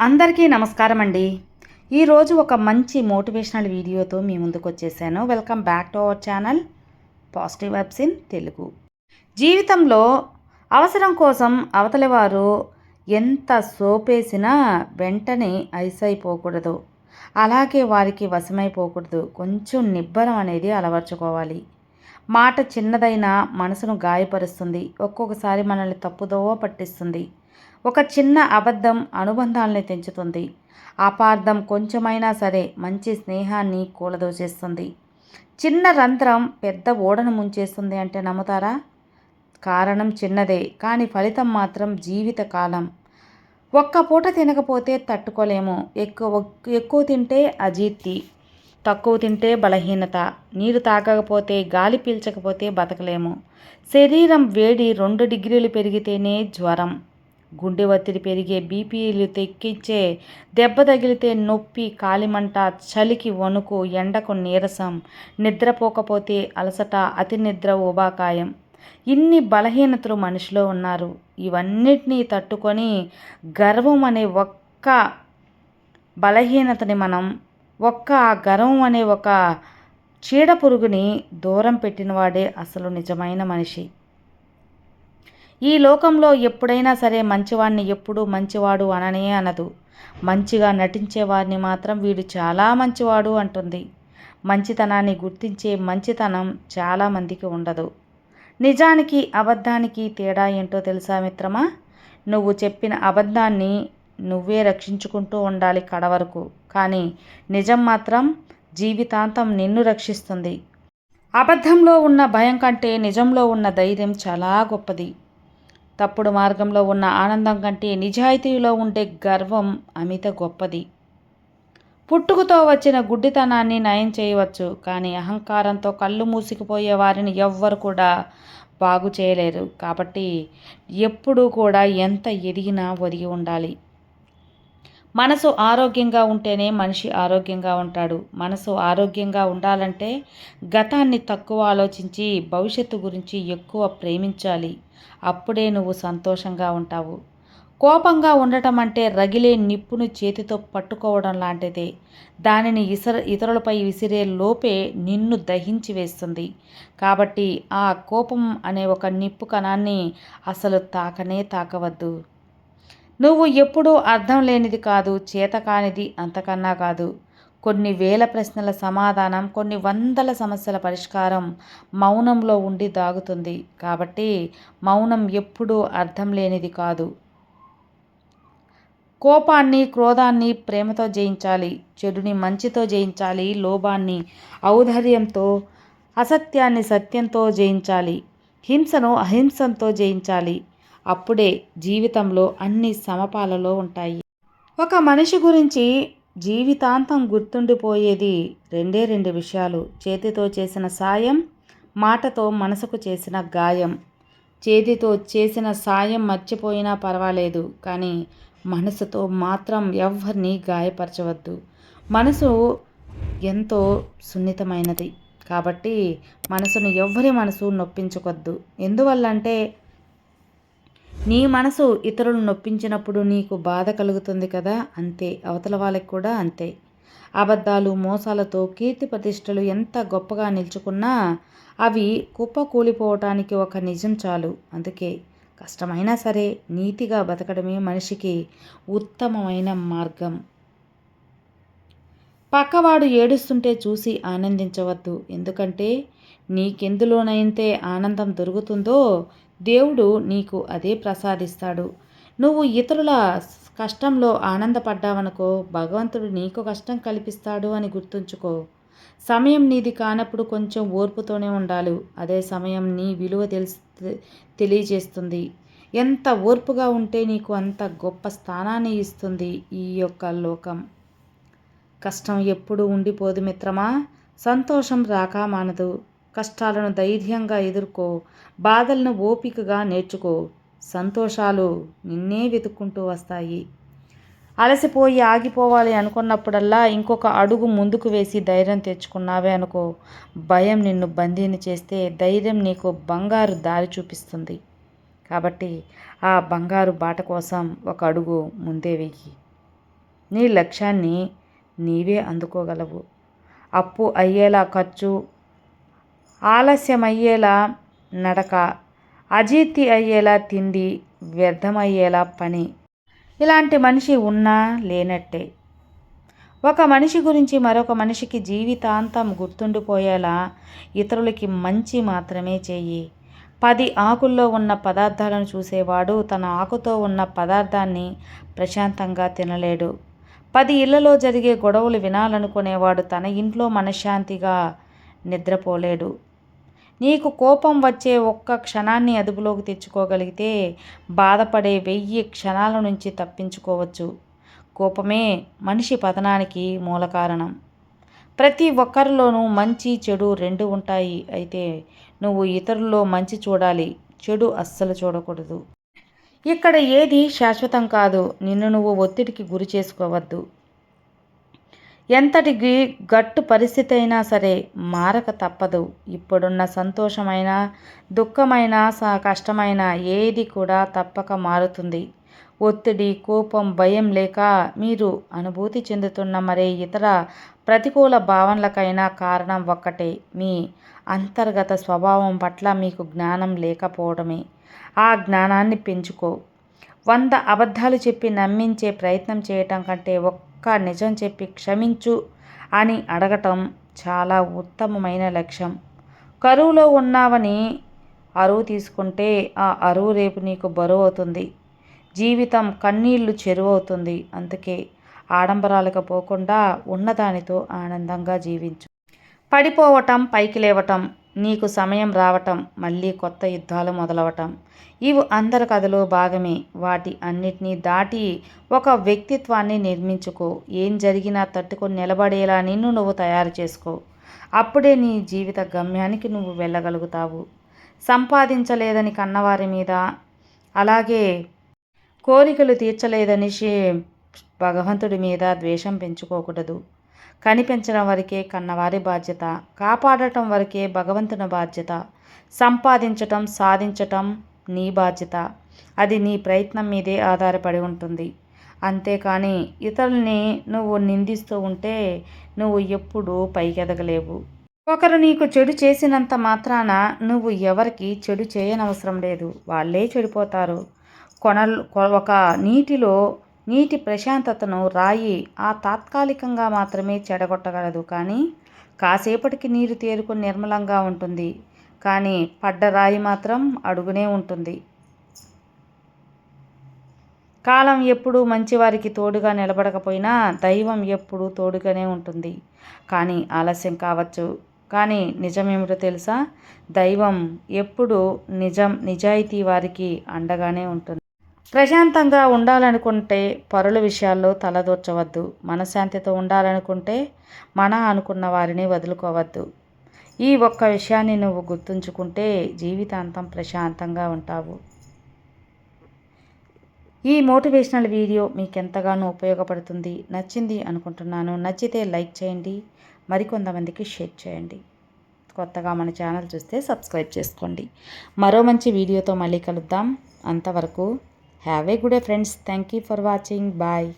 అందరికీ నమస్కారం అండి. ఈరోజు ఒక మంచి మోటివేషనల్ వీడియోతో మీ ముందుకు వచ్చేసాను. Welcome back to our channel positive vibes in Telugu. జీవితంలో అవసరం కోసం అవతలి వారు ఎంత సోపేసినా వెంటనే ఐస్ అయిపోకూడదు అలాగే వారికి వశమైపోకూడదు. కొంచెం నిబ్బరం అనేది అలవర్చుకోవాలి. మాట చిన్నదైనా మనసును గాయపరుస్తుంది. ఒక్కొక్కసారి మనల్ని తప్పుదోవ పట్టిస్తుంది. ఒక చిన్న అబద్ధం అనుబంధాలని తెంచుతుంది. అపార్థం కొంచెమైనా సరే మంచి స్నేహాన్ని కూలదోచేస్తుంది. చిన్న రంధ్రం పెద్ద ఓడను ముంచేస్తుంది అంటే నమ్ముతారా? కారణం చిన్నదే కానీ ఫలితం మాత్రం జీవితకాలం. ఒక్క పూట తినకపోతే తట్టుకోలేము. ఎక్కువ ఎక్కువ తింటే అజీర్తి తక్కువ తింటే బలహీనత నీరు తాగకపోతే గాలి పీల్చకపోతే బతకలేము. శరీరం వేడి రెండు డిగ్రీలు పెరిగితేనే జ్వరం. గుండె ఒత్తిడి పెరిగే బీపీలు తెక్కించే దెబ్బ తగిలితే నొప్పి కాలిమంట చలికి వణుకు ఎండకు నీరసం నిద్రపోకపోతే అలసట అతి నిద్ర ఉబాకాయం ఇన్ని బలహీనతలు మనిషిలో ఉన్నారు. ఇవన్నిటినీ తట్టుకొని గర్వం అనే ఒక్క బలహీనతని మనం ఒక్క ఆ గర్వం అనే ఒక చీడ పురుగుని దూరం పెట్టినవాడే అసలు నిజమైన మనిషి. ఈ లోకంలో ఎప్పుడైనా సరే మంచివాడిని ఎప్పుడూ మంచివాడు అననే అనదు. మంచిగా నటించే వారిని మాత్రం వీడు చాలా మంచివాడు అంటుంది. మంచితనాన్ని గుర్తించే మంచితనం చాలామందికి ఉండదు. నిజానికి అబద్ధానికి తేడా ఏంటో తెలుసా మిత్రమా? నువ్వు చెప్పిన అబద్ధాన్ని నువ్వే రక్షించుకుంటూ ఉండాలి కడవరకు కానీ నిజం మాత్రం జీవితాంతం నిన్ను రక్షిస్తుంది. అబద్ధంలో ఉన్న భయం కంటే నిజంలో ఉన్న ధైర్యం చాలా గొప్పది. తప్పుడు మార్గంలో ఉన్న ఆనందం కంటే నిజాయితీలో ఉండే గర్వం అమిత గొప్పది. పుట్టుకతో వచ్చిన గుడ్డితనాన్ని నయం చేయవచ్చు కానీ అహంకారంతో కళ్ళు మూసుకుపోయే వారిని ఎవ్వరు కూడా బాగు చేయలేరు. కాబట్టి ఎప్పుడూ కూడా ఎంత ఎదిగినా ఒదిగి ఉండాలి. మనసు ఆరోగ్యంగా ఉంటేనే మనిషి ఆరోగ్యంగా ఉంటాడు. మనసు ఆరోగ్యంగా ఉండాలంటే గతాన్ని తక్కువ ఆలోచించి భవిష్యత్తు గురించి ఎక్కువ ప్రేమించాలి. అప్పుడే నువ్వు సంతోషంగా ఉంటావు. కోపంగా ఉండటం అంటే రగిలే నిప్పును చేతితో పట్టుకోవడం లాంటిదే. దానిని ఇసర ఇతరులపై విసిరే లోపే నిన్ను దహించి వేస్తుంది. కాబట్టి ఆ కోపం అనే ఒక నిప్పు కణాన్ని అసలు తాకనే తాకవద్దు. నువ్వు ఎప్పుడూ అర్థం లేనిది కాదు చేత కానిది అంతకన్నా కాదు. కొన్ని వేల ప్రశ్నల సమాధానం కొన్ని వందల సమస్యల పరిష్కారం మౌనంలో ఉండి దాగుతుంది. కాబట్టి మౌనం ఎప్పుడూ అర్థం లేనిది కాదు. కోపాన్ని క్రోధాన్ని ప్రేమతో జయించాలి చెడుని మంచితో జయించాలి లోభాన్ని ఔదర్యంతో అసత్యాన్ని సత్యంతో జయించాలి హింసను అహింసంతో జయించాలి. అప్పుడే జీవితంలో అన్ని సమపాలలో ఉంటాయి. ఒక మనిషి గురించి జీవితాంతం గుర్తుండిపోయేది రెండే రెండు విషయాలు. చేతితో చేసిన సాయం మాటతో మనసుకు చేసిన గాయం. చేతితో చేసిన సాయం మర్చిపోయినా పర్వాలేదు కానీ మనసుతో మాత్రం ఎవరిని గాయపరచవద్దు. మనసు ఎంతో సున్నితమైనది కాబట్టి మనసును ఎవ్వరి మనసు నొప్పించుకొద్దు. ఎందువల్లంటే నీ మనసు ఇతరులు నొప్పించినప్పుడు నీకు బాధ కలుగుతుంది కదా? అంతే. అవతల వాళ్ళకి కూడా అంతే. అబద్ధాలు మోసాలతో కీర్తి ప్రతిష్టలు ఎంత గొప్పగా నిల్చుకున్నా అవి కుప్ప కూలిపోవటానికి ఒక నిజం చాలు. అందుకే కష్టమైనా సరే నీతిగా బతకడమే మనిషికి ఉత్తమమైన మార్గం. పక్కవాడు ఏడుస్తుంటే చూసి ఆనందించవద్దు. ఎందుకంటే నీకెందులోనైతే ఆనందం దొరుకుతుందో దేవుడు నీకు అదే ప్రసాదిస్తాడు. నువ్వు ఇతరుల కష్టంలో ఆనందపడ్డావనుకో భగవంతుడు నీకు కష్టం కల్పిస్తాడు అని గుర్తుంచుకో. సమయం నీది కానప్పుడు కొంచెం ఓర్పుతోనే ఉండాలి. అదే సమయం నీ విలువ తెలిసి తెలియజేస్తుంది. ఎంత ఓర్పుగా ఉంటే నీకు అంత గొప్ప స్థానాన్ని ఇస్తుంది ఈ యొక్క లోకం. కష్టం ఎప్పుడు ఉండిపోదు మిత్రమా? సంతోషం రాక మానదు. కష్టాలను ధైర్యంగా ఎదుర్కో బాధలను ఓపికగా నేర్చుకో సంతోషాలు నిన్నే వెతుక్కుంటూ వస్తాయి. అలసిపోయి ఆగిపోవాలి అనుకున్నప్పుడల్లా ఇంకొక అడుగు ముందుకు వేసి ధైర్యం తెచ్చుకున్నావే అనుకో భయం నిన్ను బందీని చేస్తే ధైర్యం నీకు బంగారు దారి చూపిస్తుంది. కాబట్టి ఆ బంగారు బాట కోసం ఒక అడుగు ముందే వెయ్యి నీ లక్ష్యాన్ని నీవే అందుకోగలవు. అప్పు అయ్యేలా ఖర్చు ఆలస్యమయ్యేలా నడక అజీర్తి అయ్యేలా తిండి వ్యర్థమయ్యేలా పని. ఇలాంటి మనిషి ఉన్నా లేనట్టే. ఒక మనిషి గురించి మరొక మనిషికి జీవితాంతం గుర్తుండిపోయేలా ఇతరులకి మంచి మాత్రమే చెయ్యి పది ఆకుల్లో ఉన్న పదార్థాలను చూసేవాడు తన ఆకుతో ఉన్న పదార్థాన్ని ప్రశాంతంగా తినలేడు. పది ఇళ్ళలో జరిగే గొడవలు వినాలనుకునేవాడు తన ఇంట్లో మనశ్శాంతిగా నిద్రపోలేడు. నీకు కోపం వచ్చే ఒక్క క్షణాన్ని అదుపులోకి తెచ్చుకోగలిగితే బాధపడే వెయ్యి క్షణాల నుంచి తప్పించుకోవచ్చు. కోపమే మనిషి పతనానికి మూల కారణం. ప్రతి ఒక్కరిలోనూ మంచి చెడు రెండు ఉంటాయి. అయితే నువ్వు ఇతరుల్లో మంచి చూడాలి. చెడు అస్సలు చూడకూడదు. ఇక్కడ ఏది శాశ్వతం కాదు. నిన్ను నువ్వు ఒత్తిడికి గురి చేసుకోవద్దు. ఎంతటి గట్టు పరిస్థితి అయినా సరే మారక తప్పదు. ఇప్పుడున్న సంతోషమైన దుఃఖమైన కష్టమైన ఏది కూడా తప్పక మారుతుంది. ఒత్తిడి కోపం భయం లేక మీరు అనుభూతి చెందుతున్న మరే ఇతర ప్రతికూల భావనలకైనా కారణం ఒక్కటే మీ అంతర్గత స్వభావం పట్ల మీకు జ్ఞానం లేకపోవడమే. ఆ జ్ఞానాన్ని పెంచుకో. వంద అబద్ధాలు చెప్పి నమ్మించే ప్రయత్నం చేయటం కంటే ఒక్క నిజం చెప్పి క్షమించు అని అడగటం చాలా ఉత్తమమైన లక్ష్యం. కరువులో ఉన్నావని అరువు తీసుకుంటే ఆ అరువు రేపు నీకు బరువు అవుతుంది. జీవితం కన్నీళ్ళు చెరువవుతుంది అందుకే ఆడంబరాలకు పోకుండా ఉన్నదానితో ఆనందంగా జీవించు. పడిపోవటం పైకి లేవటం నీకు సమయం రావటం మళ్ళీ కొత్త యుద్ధాలు మొదలవటం. ఇవి అందరి కథలో భాగమే. వాటి అన్నిటినీ దాటి ఒక వ్యక్తిత్వాన్ని నిర్మించుకో. ఏం జరిగినా తట్టుకొని నిలబడేలా నిన్ను నువ్వు తయారు చేసుకో. అప్పుడే నీ జీవిత గమ్యానికి నువ్వు వెళ్ళగలుగుతావు. సంపాదించలేదని కన్నవారి మీద అలాగే కోరికలు తీర్చలేదని భగవంతుడి మీద ద్వేషం పెంచుకోకూడదు. కనిపించడం వరకే కన్నవారి బాధ్యత కాపాడటం వరకే భగవంతుని బాధ్యత సంపాదించటం సాధించటం నీ బాధ్యత. అది నీ ప్రయత్నం మీదే ఆధారపడి ఉంటుంది. అంతేకాని ఇతరుల్ని నువ్వు నిందిస్తూ ఉంటే నువ్వు ఎప్పుడూ పైకెదగలేవు. ఒకరు నీకు చెడు చేసినంత మాత్రాన నువ్వు ఎవరికి చెడు చేయనవసరం లేదు. వాళ్ళే చెడిపోతారు. కొనలు ఒక నీటిలో నీటి ప్రశాంతతను రాయి ఆ తాత్కాలికంగా మాత్రమే చెడగొట్టగలదు. కానీ కాసేపటికి నీరు తేరుకుని నిర్మలంగా ఉంటుంది. కానీ పడ్డ రాయి మాత్రం అడుగునే ఉంటుంది. కాలం ఎప్పుడూ మంచివారికి తోడుగా నిలబడకపోయినా దైవం ఎప్పుడూ తోడుగానే ఉంటుంది. కానీ ఆలస్యం కావచ్చు. కానీ నిజమేమిటో తెలుసా? దైవం ఎప్పుడూ నిజం నిజాయితీ వారికి అండగానే ఉంటుంది. ప్రశాంతంగా ఉండాలనుకుంటే పరుల విషయాల్లో తలదూర్చవద్దు మనశ్శాంతితో ఉండాలనుకుంటే మన అనుకున్న వారిని వదులుకోవద్దు. ఈ ఒక్క విషయాన్ని నువ్వు గుర్తుంచుకుంటే జీవితాంతం ప్రశాంతంగా ఉంటావు. ఈ మోటివేషనల్ వీడియో మీకు ఎంతగానో ఉపయోగపడుతుంది నచ్చింది అనుకుంటున్నాను. నచ్చితే లైక్ చేయండి మరికొంతమందికి షేర్ చేయండి. కొత్తగా మన ఛానల్ చూస్తే సబ్స్క్రైబ్ చేసుకోండి. మరో మంచి వీడియోతో మళ్ళీ కలుద్దాం. అంతవరకు have a good day friends thank you for watching bye